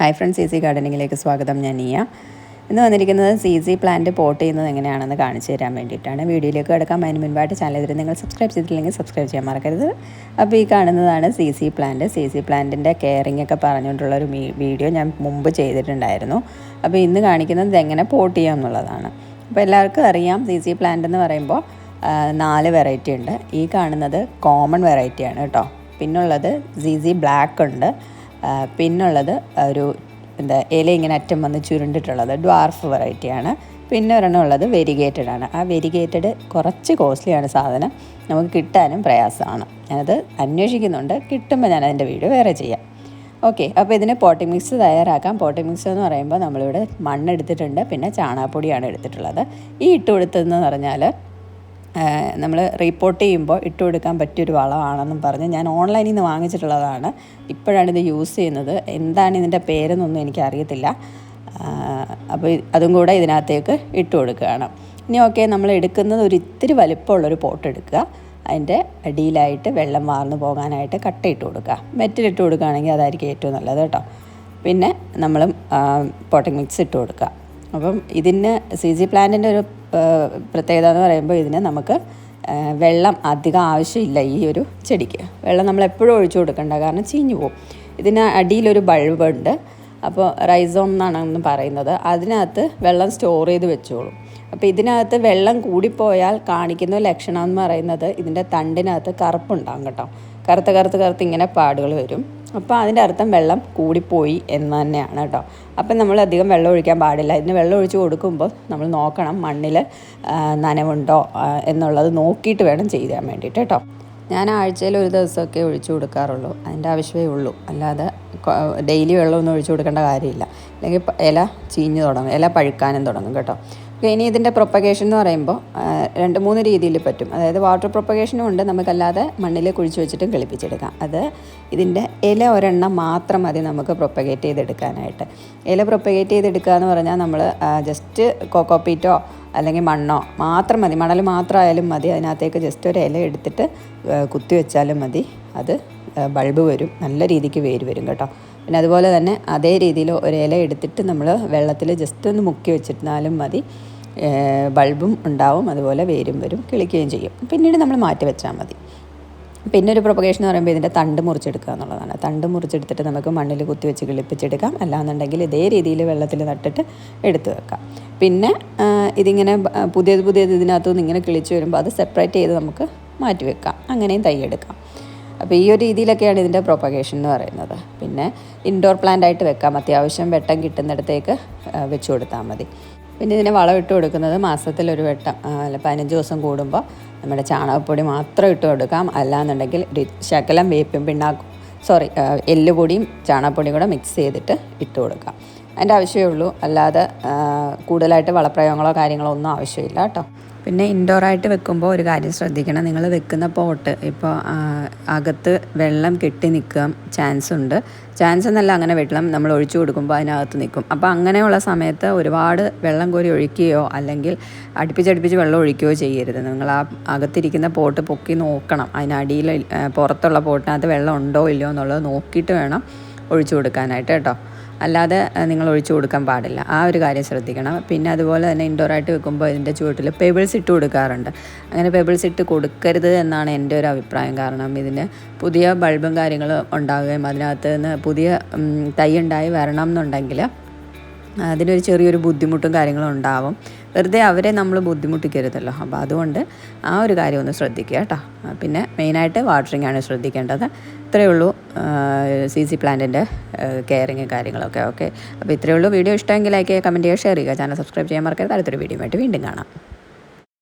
Hi friends C C ഗാർഡനിങ്ങിലേക്ക് സ്വാഗതം. ഞാൻ നീയ. ഇന്ന് വന്നിരിക്കുന്നത് സി സി പ്ലാന്റ് പോട്ട് ചെയ്യുന്നത് എങ്ങനെയാണെന്ന് കാണിച്ചു തരാൻ വേണ്ടിയിട്ടാണ്. വീഡിയോയിലേക്ക് കിടക്കാൻ അതിന് മുൻപായിട്ട് ചാനൽ ഇതിൽ നിങ്ങൾ സബ്സ്ക്രൈബ് ചെയ്തിട്ടില്ലെങ്കിൽ സബ്സ്ക്രൈബ് ചെയ്യാൻ മറക്കരുത്. അപ്പോൾ ഈ കാണുന്നതാണ് C C plant. C C പ്ലാന്റിന്റെ കെയറിംഗ് ഒക്കെ പറഞ്ഞുകൊണ്ടുള്ളൊരു വീഡിയോ ഞാൻ മുമ്പ് ചെയ്തിട്ടുണ്ടായിരുന്നു. അപ്പോൾ ഇന്ന് കാണിക്കുന്നത് എങ്ങനെ പോട്ട് ചെയ്യാം എന്നുള്ളതാണ്. അപ്പോൾ എല്ലാവർക്കും അറിയാം സി സി പ്ലാന്റ് എന്ന് പറയുമ്പോൾ നാല് വെറൈറ്റി ഉണ്ട്. ഈ കാണുന്നത് കോമൺ വെറൈറ്റിയാണ് കേട്ടോ. പിന്നുള്ളത് സി സി ബ്ലാക്ക് ഉണ്ട്. പിന്നുള്ളത് ഒരു എന്താ ഇല ഇങ്ങനെ അറ്റം വന്ന് ചുരുണ്ടിട്ടുള്ളത് ഡ്വാർഫ് വെറൈറ്റിയാണ്. പിന്നെ ഒരെണ്ണം ഉള്ളത് വെരിഗേറ്റഡ് ആണ്. ആ വെരിഗേറ്റഡ് കുറച്ച് കോസ്റ്റ്ലിയാണ് സാധനം. നമുക്ക് കിട്ടാനും പ്രയാസമാണ്. ഞാനത് അന്വേഷിക്കുന്നുണ്ട്. കിട്ടുമ്പോൾ ഞാൻ അതിന്റെ വീഡിയോ വേറെ ചെയ്യാം. ഓക്കെ അപ്പോൾ ഇതിന് പോട്ടിംഗ് മിക്സ് തയ്യാറാക്കാം. പോട്ടിംഗ് മിക്സ് എന്ന് പറയുമ്പോൾ നമ്മളിവിടെ മണ്ണെടുത്തിട്ടുണ്ട്. പിന്നെ ചാണകപ്പൊടിയാണ് എടുത്തിട്ടുള്ളത്. ഈ ഇട്ട് കൊടുത്തതെന്ന് പറഞ്ഞാൽ നമ്മൾ റിപ്പോർട്ട് ചെയ്യുമ്പോൾ ഇട്ട് കൊടുക്കാൻ പറ്റിയൊരു വളമാണെന്നും പറഞ്ഞ് ഞാൻ ഓൺലൈനിൽ നിന്ന് വാങ്ങിച്ചിട്ടുള്ളതാണ്. ഇപ്പോഴാണ് ഇത് യൂസ് ചെയ്യുന്നത്. എന്താണ് ഇതിന്റെ പേരെന്നൊന്നും എനിക്കറിയത്തില്ല. അപ്പോൾ അതും കൂടെ ഇതിനകത്തേക്ക് ഇട്ട് കൊടുക്കുകയാണ്. ഇനി ഓക്കെ നമ്മൾ എടുക്കുന്നത് ഒരു ഇത്തിരി വലിപ്പമുള്ളൊരു പോട്ട് എടുക്കുക. അതിന്റെ അടിയിലായിട്ട് വെള്ളം വാർന്നു പോകാനായിട്ട് കട്ട ഇട്ട് കൊടുക്കുക. മെറ്റിലിട്ട് കൊടുക്കുകയാണെങ്കിൽ അതായിരിക്കും ഏറ്റവും നല്ലത് കേട്ടോ. പിന്നെ നമ്മൾ പോട്ടിംഗ് മിക്സ് ഇട്ട് കൊടുക്കുക. അപ്പം ഇതിന് സി ജി പ്ലാന്റിന്റെ ഒരു പ്രത്യേകത എന്ന് പറയുമ്പോൾ ഇതിന് നമുക്ക് വെള്ളം അധികം ആവശ്യമില്ല ഈ ഒരു ചെടിക്ക്. വെള്ളം നമ്മൾ എപ്പോഴും ഒഴിച്ചു കൊടുക്കണ്ട കാരണം ചീഞ്ഞു പോകും. ഇതിന് അടിയിലൊരു ബൾബുണ്ട് അപ്പോൾ റൈസോം എന്നാണ് പറയുന്നത്. അതിനകത്ത് വെള്ളം സ്റ്റോർ ചെയ്ത് വെച്ചോളും. അപ്പോൾ ഇതിനകത്ത് വെള്ളം കൂടിപ്പോയാൽ കാണിക്കുന്ന ലക്ഷണം എന്ന് പറയുന്നത് ഇതിന്റെ തണ്ടിനകത്ത് കറുപ്പുണ്ടാകും കേട്ടോ. കറുത്ത് കറുത്ത് കറുത്ത് ഇങ്ങനെ പാടുകൾ വരും. അപ്പോൾ അതിന്റെ അർത്ഥം വെള്ളം കൂടിപ്പോയി എന്ന് തന്നെയാണ് കേട്ടോ. അപ്പം നമ്മൾ അധികം വെള്ളം ഒഴിക്കാൻ പാടില്ല. ഇതിന് വെള്ളം ഒഴിച്ച് കൊടുക്കുമ്പോൾ നമ്മൾ നോക്കണം മണ്ണിൽ നനവുണ്ടോ എന്നുള്ളത് നോക്കിയിട്ട് വേണം ചെയ്യാൻ വേണ്ടിയിട്ട് കേട്ടോ. ഞാൻ ആഴ്ചയിൽ ഒരു ദിവസമൊക്കെ ഒഴിച്ചു കൊടുക്കാറുള്ളൂ. അതിന്റെ ആവശ്യമേ ഉള്ളൂ. അല്ലാതെ ഡെയിലി വെള്ളമൊന്നും ഒഴിച്ചു കൊടുക്കേണ്ട കാര്യമില്ല. അല്ലെങ്കിൽ ഇല ചീഞ്ഞു തുടങ്ങും. ഇല പഴുക്കാനും തുടങ്ങും കേട്ടോ. ഇനി ഇതിന്റെ പ്രൊപ്പഗേഷൻ എന്ന് പറയുമ്പോൾ രണ്ട് മൂന്ന് രീതിയിൽ പറ്റും. അതായത് വാട്ടർ പ്രൊപ്പഗേഷനും ഉണ്ട്. നമുക്കല്ലാതെ മണ്ണിൽ കുഴിച്ച് വെച്ചിട്ടും കിളിപ്പിച്ചെടുക്കാം അത് ഇതിന്റെ ഇല ഒരെണ്ണം മാത്രം മതി നമുക്ക് പ്രൊപ്പഗേറ്റ് ചെയ്തെടുക്കാനായിട്ട്. ഇല പ്രൊപ്പഗേറ്റ് ചെയ്തെടുക്കുക എന്ന് പറഞ്ഞാൽ നമ്മൾ ജസ്റ്റ് കോക്കോപ്പീറ്റോ അല്ലെങ്കിൽ മണ്ണോ മാത്രം മതി. മണൽ മാത്രമായാലും മതി. അതിനകത്തേക്ക് ജസ്റ്റ് ഒരു ഇല എടുത്തിട്ട് കുത്തി വെച്ചാലും മതി. അത് ബൾബ് വരും. നല്ല രീതിക്ക് വേര് വരും കേട്ടോ. പിന്നെ അതുപോലെ തന്നെ അതേ രീതിയിൽ ഒരു ഇല എടുത്തിട്ട് നമ്മൾ വെള്ളത്തിൽ ജസ്റ്റ് ഒന്ന് മുക്കി വെച്ചിരുന്നാലും മതി. ബൾബും ഉണ്ടാവും അതുപോലെ വേരും വരും കിളിക്കുകയും ചെയ്യും. പിന്നീട് നമ്മൾ മാറ്റി വെച്ചാൽ മതി. പിന്നെ ഒരു പ്രൊപ്പഗേഷൻ എന്ന് പറയുമ്പോൾ ഇതിന്റെ തണ്ട് മുറിച്ചെടുക്കുക എന്നുള്ളതാണ്. തണ്ട് മുറിച്ചെടുത്തിട്ട് നമുക്ക് മണ്ണിൽ കുത്തി വെച്ച് കിളിപ്പിച്ചെടുക്കാം. അല്ലാന്നുണ്ടെങ്കിൽ ഇതേ രീതിയിൽ വെള്ളത്തിൽ നട്ടിട്ട് എടുത്തു വെക്കാം. പിന്നെ ഇതിങ്ങനെ പുതിയത് പുതിയത് ഇതിനകത്തുനിന്ന് ഇങ്ങനെ കിളിച്ച് വരുമ്പോൾ അത് സെപ്പറേറ്റ് ചെയ്ത് നമുക്ക് മാറ്റി വെക്കാം. അങ്ങനെയും തൈ എടുക്കാം. അപ്പോൾ ഈ ഒരു രീതിയിലൊക്കെയാണ് ഇതിന്റെ പ്രൊപ്പഗേഷൻ എന്ന് പറയുന്നത്. പിന്നെ ഇൻഡോർ പ്ലാന്റ് ആയിട്ട് വെക്കാം. അത്യാവശ്യം വെട്ടം കിട്ടുന്നിടത്തേക്ക് വെച്ചു കൊടുത്താൽ മതി. പിന്നെ ഇതിനെ വളം ഇട്ട് കൊടുക്കുന്നത് മാസത്തിൽ ഒരു വട്ടം അല്ല പതിനഞ്ച് ദിവസം കൂടുമ്പോൾ നമ്മുടെ ചാണകപ്പൊടി മാത്രം ഇട്ട് കൊടുക്കാം. അല്ലാന്നുണ്ടെങ്കിൽ ശകലം വേപ്പും പിണ്ണാക്കും സോറി എല്ലുപൊടിയും ചാണകപ്പൊടിയും കൂടെ മിക്സ് ചെയ്തിട്ട് ഇട്ട് കൊടുക്കാം. അതിന്റെ ആവശ്യമേ ഉള്ളൂ. അല്ലാതെ കൂടുതലായിട്ട് വളപ്രയോഗങ്ങളോ കാര്യങ്ങളോ ഒന്നും ആവശ്യമില്ല കേട്ടോ. പിന്നെ ഇൻഡോർ ആയിട്ട് വെക്കുമ്പോൾ ഒരു കാര്യം ശ്രദ്ധിക്കണം. നിങ്ങൾ വെക്കുന്ന പോട്ട് ഇപ്പോൾ അകത്ത് വെള്ളം കെട്ടി നിൽക്കാൻ ചാൻസ് ഉണ്ട്. ചാൻസ് എന്നല്ല അങ്ങനെ വെള്ളം നമ്മൾ ഒഴിച്ചു കൊടുക്കുമ്പോൾ അതിനകത്ത് നിൽക്കും. അപ്പോൾ അങ്ങനെയുള്ള സമയത്ത് ഒരുപാട് വെള്ളം കോരി ഒഴിക്കുകയോ അല്ലെങ്കിൽ അടുപ്പിച്ചടുപ്പിച്ച് വെള്ളം ഒഴിക്കുകയോ ചെയ്യരുത്. നിങ്ങൾ ആ അകത്തിരിക്കുന്ന പോട്ട് പൊക്കി നോക്കണം. അതിനടിയിൽ പുറത്തുള്ള പോട്ടിനകത്ത് വെള്ളം ഉണ്ടോ ഇല്ലയോ എന്നുള്ളത് നോക്കിയിട്ട് വേണം ഒഴിച്ചു കൊടുക്കാനായിട്ട് കേട്ടോ. അല്ലാതെ നിങ്ങൾ ഒഴിച്ചു കൊടുക്കാൻ പാടില്ല. ആ ഒരു കാര്യം ശ്രദ്ധിക്കണം. പിന്നെ അതുപോലെ തന്നെ ഇൻഡോർ ആയിട്ട് വെക്കുമ്പോൾ ഇതിന്റെ ചുവട്ടിൽ പെബിൾസ് ഇട്ട് കൊടുക്കാറുണ്ട്. അങ്ങനെ പെബിൾസ് ഇട്ട് കൊടുക്കരുത് എന്നാണ് എന്റെ ഒരു അഭിപ്രായം. കാരണം ഇതിന് പുതിയ ബൾബും കാര്യങ്ങളും ഉണ്ടാവുകയും അതിനകത്ത് നിന്ന് പുതിയ തൈ ഉണ്ടായി വരണം എന്നുണ്ടെങ്കിൽ അതിനൊരു ചെറിയൊരു ബുദ്ധിമുട്ടും കാര്യങ്ങളും ഉണ്ടാവും. വെറുതെ അവരെ നമ്മൾ ബുദ്ധിമുട്ടിക്കരുതല്ലോ. അപ്പോൾ അതുകൊണ്ട് ആ ഒരു കാര്യം ഒന്ന് ശ്രദ്ധിക്കുക കേട്ടോ. പിന്നെ മെയിനായിട്ട് വാട്ടറിങ്ങാണ് ശ്രദ്ധിക്കേണ്ടത്. ഇത്രയേ ഉള്ളൂ. സി സി പ്ലാന്റിന്റെ കെയറിങ് കാര്യങ്ങളൊക്കെ ഓക്കെ അപ്പോൾ ഇത്രയേ ഉള്ളൂ. വീഡിയോ ഇഷ്ടമെങ്കിൽ ലൈക്ക് ചെയ്യുക കമന്റ് ചെയ്യുക ഷെയർ ചെയ്യുക. ചാനൽ സബ്സ്ക്രൈബ് ചെയ്യാൻ മറക്കരുത്. അടുത്തൊരു വീഡിയോ ആയിട്ട് വീണ്ടും കാണാം.